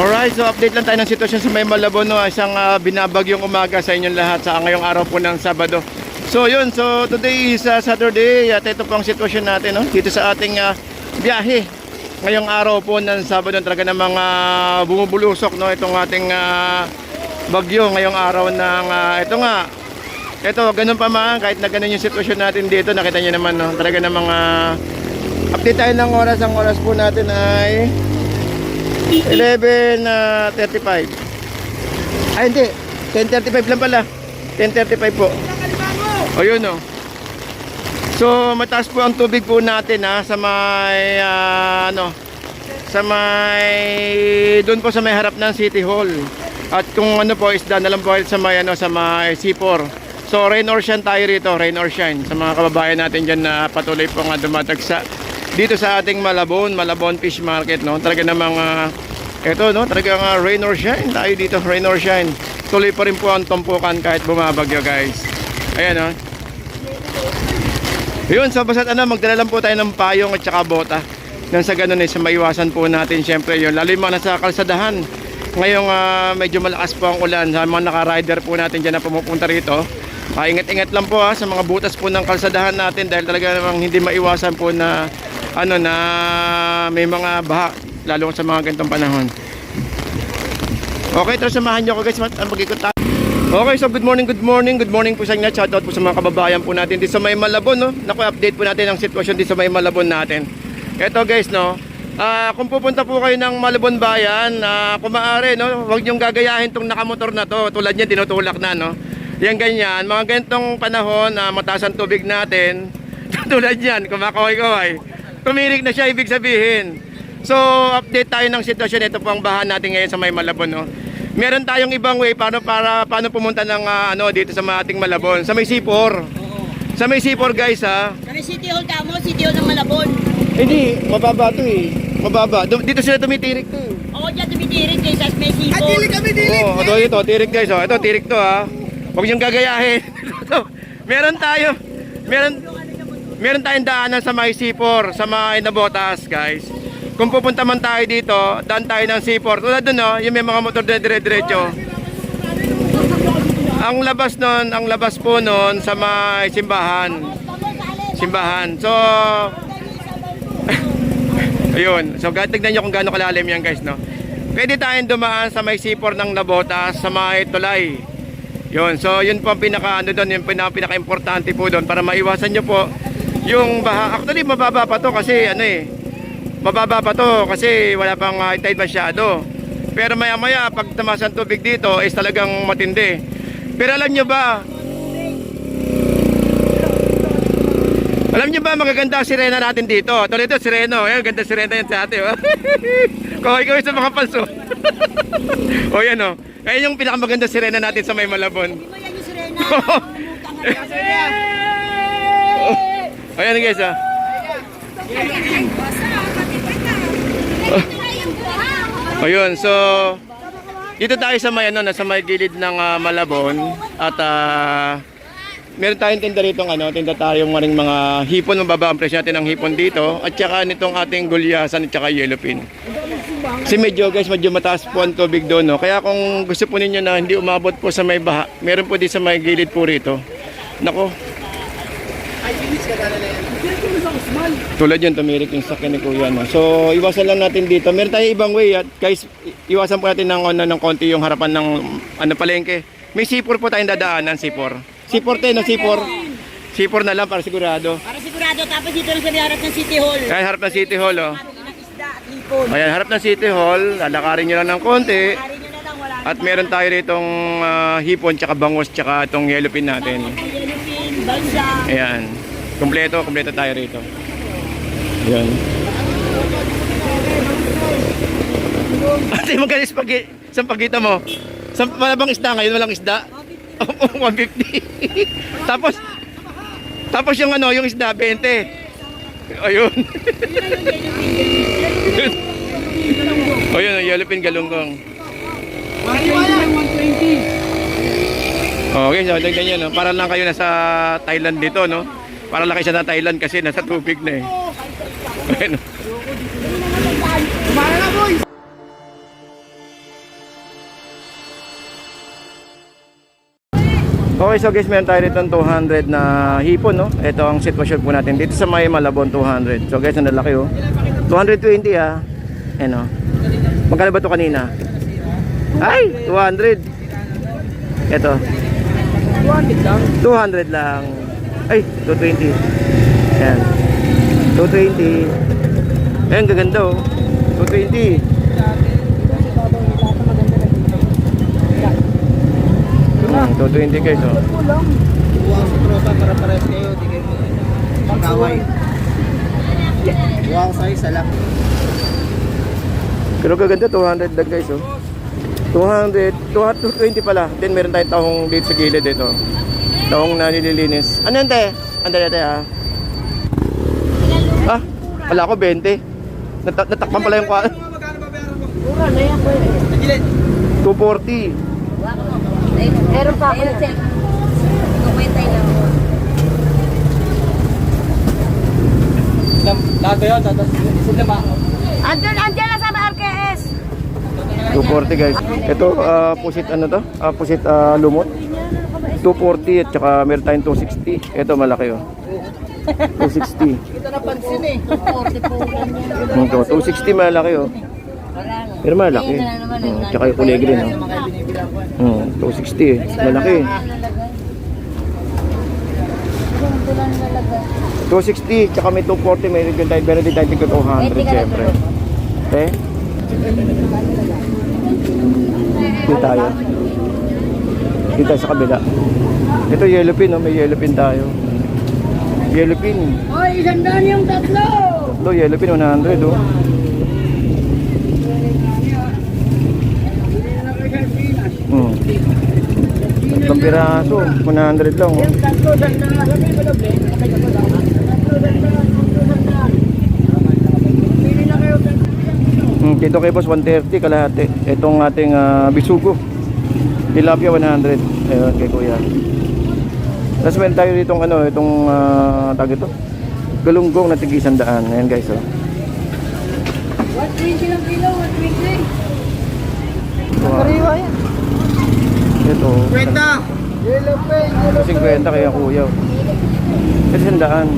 Alright, so update lang tayo ng sitwasyon sa may Malabon, no? Isang ah, binabagyong umaga sa inyong lahat sa ngayong araw po ng Sabado. So yun, so today is ah, Saturday at ito po ang sitwasyon natin, no? Dito sa ating ah, biyahe. Ngayong araw po ng Sabado talaga ng mga bumubulusok, no? Itong ating ah, bagyo ngayong araw ng, ah, ito nga, ito, ganun pa man, kahit na ganun yung sitwasyon natin dito, nakita nyo naman, no? Talaga ng mga update tayo ng oras. Ang oras po natin ay 11.35 Ay hindi. 10.35 lang pala. 10.35 po. O yun o So mataas po ang tubig po natin ha Sa may ah, ano Sa may Doon po sa may harap ng City Hall. At kung ano po isda na lang po sa may ano Sa may C4 So rain or shine tayo rito Rain or shine Sa mga kababayan natin dyan na patuloy po nga dumadagsa dito sa ating Malabon, Malabon Fish Market, no? Talaga namang uh, ito, no? Talaga nga rain or shine tayo dito, rain or shine. Tuloy pa rin po ang tumpukan kahit bumabagyo, guys. Ayan, no? Yun, so basta ano, magdala lang po tayo ng payong at saka bota. Nang sa ganun eh, sa maiwasan po natin syempre yun. Lalo yung mga nasa kalsadahan. Ngayong ah, medyo malakas po ang ulan sa mga naka-rider po natin dyan na pumupunta rito. Ah, ingat-ingat lang po ha, sa mga butas po ng kalsadahan natin dahil talaga namang hindi maiwasan po na ano na may mga baha lalo sa mga ganitong panahon. Okay, tara samahan niyo ako guys mag-ikot. Okay, so good morning, good morning, good morning po sa inyo. Shoutout po sa mga kababayan po natin dito sa may Malabon, no? Naku, update po natin ang sitwasyon dito sa may Malabon natin. Eto guys, no? Ah, kung pupunta po kayo ng Malabon Bayan, ah, kung maaari, no? Huwag niyong gagayahin tong nakamotor na to. Tulad niyan, tinutulak na, no? Yan ganyan, mga ganitong panahon na mataas ang tubig natin. Tulad niyan, kumakaway-kaway. Tumirik na siya, ibig sabihin. So, update tayo ng sitwasyon. Ito po ang bahan natin ngayon sa may Malabon, no? Meron tayong ibang way paano para paano pumunta ng ah, ano dito sa mga ating Malabon. Sa may C4. Sa may C4 guys ha. Sa may City Hall kamo, City Hall ng Malabon. Hindi, mababa to eh. Mababa. Dito sila tumitirik to. eh. Oo, dyan tumitirin kayo sa may City Hall. Oo, ito, ito, tirik guys. Oh. Ito, tirik to ha. Huwag niyong gagayahin. Meron tayo. Meron, meron tayong daanan sa may C4, sa may Nabotas guys. Kung pupunta man tayo dito, daan tayo ng C4. Tulad dun, no, yung may mga motor dire-diretso. Ang labas nun, ang labas po nun sa may simbahan. Simbahan. So, ayun. So, tignan nyo kung gaano kalalim yan guys, no. Pwede tayong dumaan sa may C4 ng Nabotas, sa may Tulay. Yun, so yun po ang pinaka ano doon, yung pinaka importante po doon para maiwasan nyo po yung baha. Actually, mababa pa to kasi ano eh, mababa pa to kasi wala pang uh, tide masyado. Pero maya maya pag tamasan tubig dito is talagang matindi. Pero alam nyo ba, alam nyo ba magaganda ang sirena natin dito? Ito dito, sireno. Ayan, ganda sirena yan sa. Oh. Kaway-kaway sa mga panso. o yan o. Ayan yung pinakamaganda sirena natin sa may Malabon. Hindi mo yan yung sirena. Mamutang ang kaso niya. Ayan guys ah. Ayun, so dito tayo sa may ano, nasa may gilid ng ah, Malabon at ah, meron tayong tinda rito ano, tinda tayong maring mga hipon, mababa ang presyo natin ng hipon dito at saka nitong ating gulyasan at saka yellowfin. Kasi medyo guys, medyo mataas po ang tubig doon. No? Kaya kung gusto po ninyo na hindi umabot po sa may baha, meron po din sa may gilid po rito. Nako. Tulad yun, tumirik yung sakyan ni Kuya. No? So, iwasan lang natin dito. Meron tayong ibang way. At guys, iwasan po natin ng, ano, ng konti yung harapan ng ano, palengke. May C4 po tayong dadaanan, C4. C4 tayo, no? C4. C4 na lang para sigurado. Para sigurado, tapos dito lang sa harap ng City Hall. Ayan, harap ng City Hall, oh. Ayan, harap ng City Hall. Lalakarin nyo lang ng konti. At meron tayo ritong ah, hipon, tsaka bangus, tsaka itong yellowfin natin. Ayan. Kompleto, kompleto tayo rito. Ayan. Ate, magkano spaghetti? Saan pagkita mo? Saan malabang isda ngayon? Walang isda? Oh, 150. tapos, tapos yung ano, yung isda, 20. Ayun. o yun, yung yellowfin galunggong. Okay, so tignan nyo, no? para lang kayo nasa Thailand dito, no? Para laki siya na Thailand kasi nasa tubig na eh. Ayun. Kumara na boy! Okay, so guys, meron tayo rito 200 na hipon, no? Ito ang sitwasyon po natin dito sa may Malabon 200. So guys, ang lalaki, oh. 220, ah. Ano? Magkano ba to kanina? Ay, 200. Ito. 200 lang. 200 lang. Ay, 220. Ayan. 220. Ayan, gaganda, oh. 220. Hmm, 220 guys, oh. Buwang sa tropa para pares kayo, di kayo magkaway. Buwang sa isa lang. Pero gaganda 200 lang guys oh. 200, 220 pala. Then meron tayong tahong dito sa gilid dito. Tahong na nililinis. Ano yan te? Andali te ah. Ah, wala ko 20. Nata natakpan pala yung kwa. Mura na yan. 240. Meron pa ako. Kumaintay lang. Lahat yun, tatas sila ba? Andyan, andyan lang sa RKS. 240 guys. Ito ah, pusit ano to? Ah, pusit ah, lumot. 240 at saka meron tayong 260. Ito malaki oh. 260. Kita napansin eh. 40 po lang yan. Ito, 260 malaki oh. Pero malaki. Hmm, tsaka yung kulay green oh. Mga binibilang ko. Hmm, 260 eh. Malaki. 260, tsaka may 240, may rin tayo, meron din tayo tigil 200, syempre. Eh? Dito tayo. Dito tayo sa kabila. Ito yellow pin, oh. may yellow pin tayo. Yellow pin. Hoy, isang daan yung tatlo. Tatlo, yellow pin, 100, oh. Hmm. Tatlong piraso, 100 lang, oh. Tatlo, kayo. Hmm, dito kay boss 130 kalahati. Itong ating ah, bisugo. Tilapia 100. Ayun kay kuya. Tapos meron tayo ditong ano, itong uh, tag ito. Galunggong na tig daan. Ayan guys, oh. 120 lang kilo, 120. Wow. yan. Ito. Kwenta! Yellow pen, yellow 50 kaya kuya. Ito isang daan.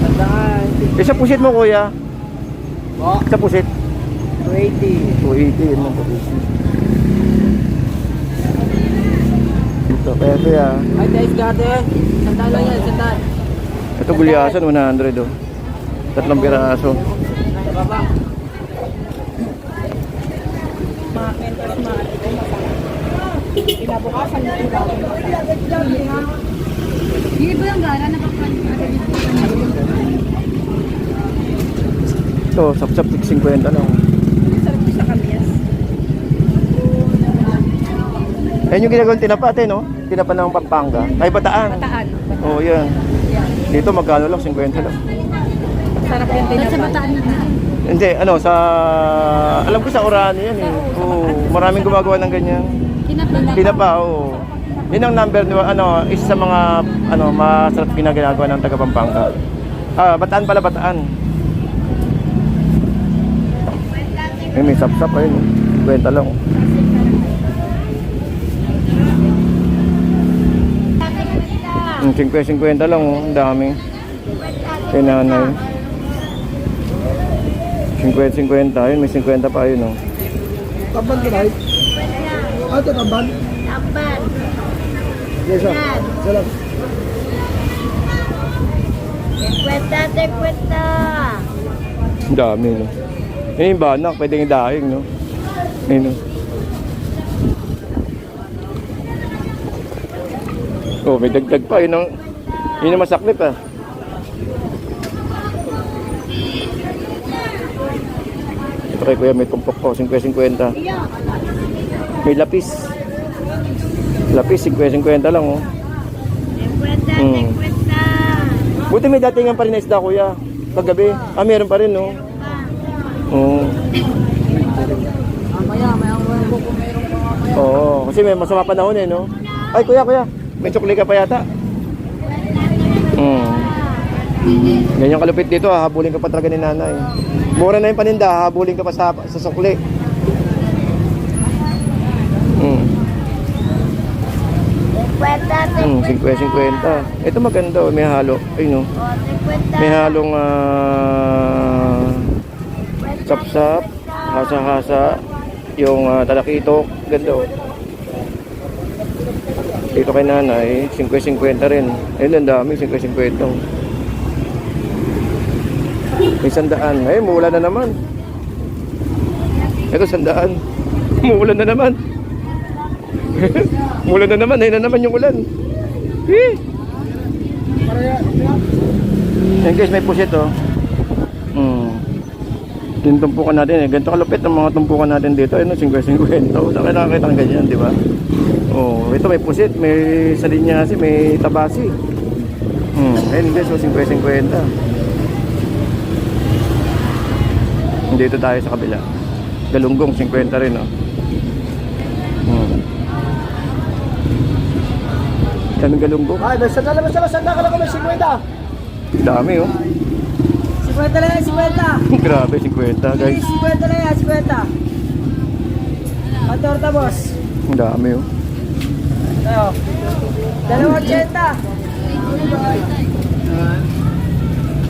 Tandaan. Isa pusit mo kuya. Isa pusit. 20. 280 yun mo. Ito, kaya kuya. Ay, guys, gate. Sandaan lang yan, sandaan. Ito gulyasan 100 oh. Tatlong piraso. Baba. Hindi ba yung gala na Ito, sap-sap 650 lang. sa kamyas? Ayun yung ginagawang tinapa ate, no? Tinapa ng Pampanga. Ay, bataan. Bataan. Oo, oh, yan. Dito magkano lang? 50 lang. Sarap yung tinapa. Sa bataan na Hindi, ano, sa... Alam ko sa Orani yan eh. Oo, maraming gumagawa ng ganyan. Tinapa. Tinapa, oo. Yun ang number? Ano, isa sa mga, ano, masarap ginagawa ng taga Pampanga. Ah, bataan pala, bataan. Ay, may sap-sap ayun. oh. 50 lang. Mm, 50-50 lang oh, ang dami. Kay nanay. 50-50, ayun, may 50 pa ayun oh. Taban ka na, Ah, ito taban. Tamban. Yes, sir. Salam. Kwenta, te kwenta. Ang dami no. Yan yung banak, pwedeng idaing no. Ayun no. Oh, may dagdag pa. Yun ang, yun ang masaklip ah. Ito kay kuya may tumpok ko, 50-50. May lapis. Lapis, 50-50 lang oh. Kwenta, te Hmm. kwenta. Buti may datingan pa rin na isda kuya. Kagabi. Ah, meron pa rin no. Oo. Mamaya, meron pa mamaya. Oo, kasi may masama panahon eh, no? Ay, kuya, kuya, may sukli ka pa yata. Hmm. Ganyan kalupit dito, hahabulin ka pa talaga ni nanay. Mura na yung paninda, hahabulin ka pa sa, sa sukli. Hmm. Hmm, 50-50. Ito maganda, oh, may halo. Ayun, oh. May halong ah, sapsap, hasa-hasa, yung uh, talakitok, ganda oh. Dito kay nanay, 50-50 rin. Ayun, ang dami, 50-50. oh. May sandaan. Ay, mula na naman. Ito, sandaan. Muulan na naman. Umulan na naman. Ayun na naman yung ulan. Eh. Yan guys, may pusit oh. Hmm. Yung natin eh. Ganito kalupit ang mga tumpukan natin dito. Ayun, 50-50. Oh, Saan kayo nakakita ng ganyan, di ba? Oh, ito may pusit, may salinyasi, may tabasi. Hmm. Ayun guys, oh, 50-50. Dito tayo sa kabila. Galunggong, 50 rin oh. Hmm. Daming galunggong. Ay, may sanda naman siya. Sanda ka lang kami, 50. Dami oh. 50 lang yan, 50. Grabe, 50 guys. 50 lang yan, 50. Ang torta, boss. Ang dami oh. Ayo. Dalawa 80.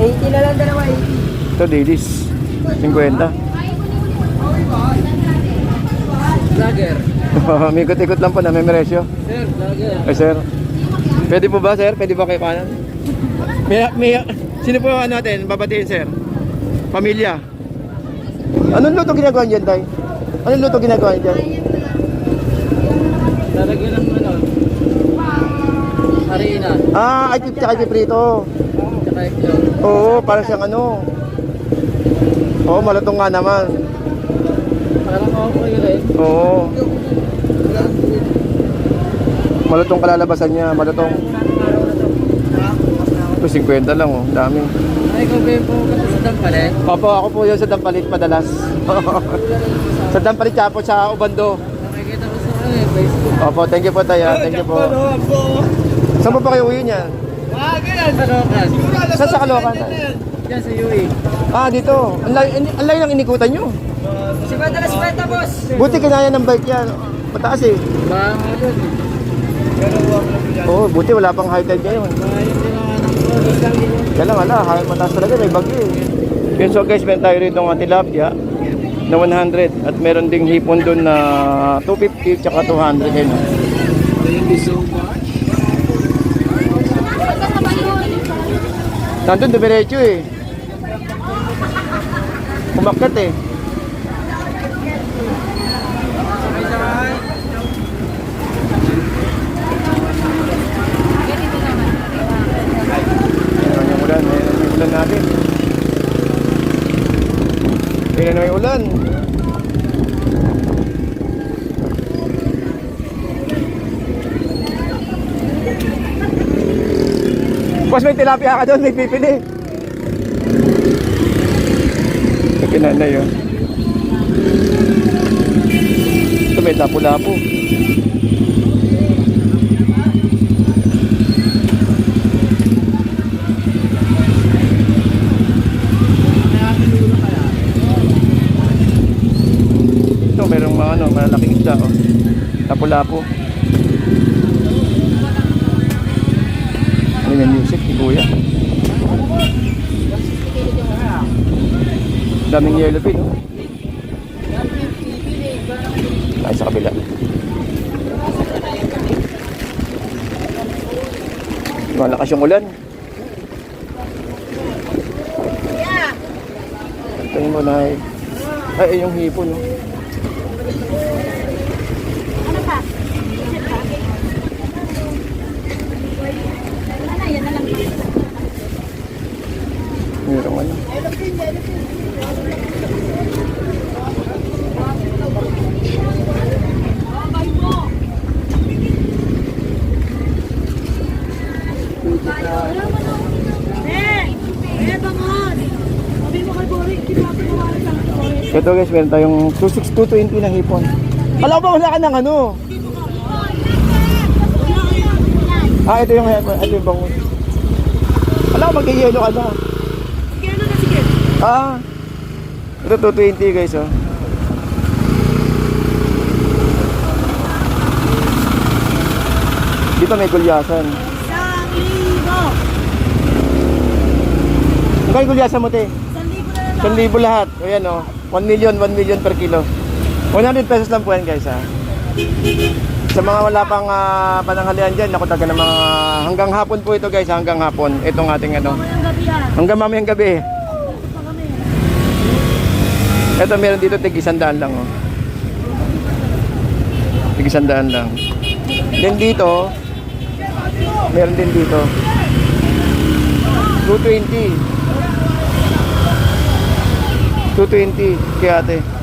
80 na lang dalawa, 80. Ito, dailies. 50. Vlogger. May ikot-ikot lang po na may meresyo. Sir, vlogger. Ay, sir. Pwede po ba, sir? Pwede ba kayo kanan? May, may, sino po ano natin? Babatiin, sir? Pamilya. Anong luto ginagawa niyan, tay? Anong luto ginagawa niyan? Lalagyan ng? Harina. Ah, ay, tsaka prito. Tsaka itlog. Oo, para siyang ano. Oo, malutong nga naman. Parang okay rin. Oo. Malutong kalalabasan niya, malutong. Ito, 50 lang oh, dami. Ay, ikaw ba pumunta sa Dampale? Opo, ako po yun sa Dampalit madalas. sa Dampalit po sa Ubando. Nakikita ko sa ano eh, Facebook. Opo, thank you po tayo. Thank you po. Saan pa kayo uwi niya? Kalokas. Saan sa Caloocan? Diyan sa UE. Ah, dito. Ang layo ang layo ng inikutan nyo. Si Bata na si Bata, boss. Buti kinaya ng bike yan. Mataas eh. Doon. Oo, buti wala pang high tide ngayon. Kaya lang, ala, high mataas talaga, may bagyo eh. Yun, so guys, meron tayo rito ng tilapia na 100 at meron ding hipon doon na 250 tsaka 200 eh, no? Thank you so much. Nandun, dumiretso eh. Umakyat eh. Ayan yung ulan, ayan yung ulan natin. Ayan yung ulan. Boss, may tilapia ka doon, may pipili. May kinanay yun. Ito may lapu-lapu. Ito, merong mga ano, malalaking isda, oh. Lapu-lapu. Ano yung music Kuya? Daming yellow pin, oh. Tayo sa kabila. Malakas yung ulan. Tingin mo na. Ay, yung hipon, no? Merong ano. Ito guys, meron tayong 26220 ng hipon. Alam ba wala ka ng ano? Ah, ito yung hipon. Ito yung bangus. Alam ko mag-yelo ka na. Ah. Ito 220 guys oh. Dito may gulyasan. Isang libo. Magkano gulyasan mo, te? Isang libo na lang. 1,000 lahat. O. 1 million, 1 million per kilo. 100 pesos lang po yan guys ha. Sa mga wala pang ah, pananghalian dyan, naku taga ng mga hanggang hapon po ito guys, hanggang hapon. Itong ating ano. Mamayang gabi yan. Hanggang mamayang gabi. Ito meron dito tig isandaan lang oh. Tig isandaan lang. Then dito, meron din dito. 220. 220 kaya ate.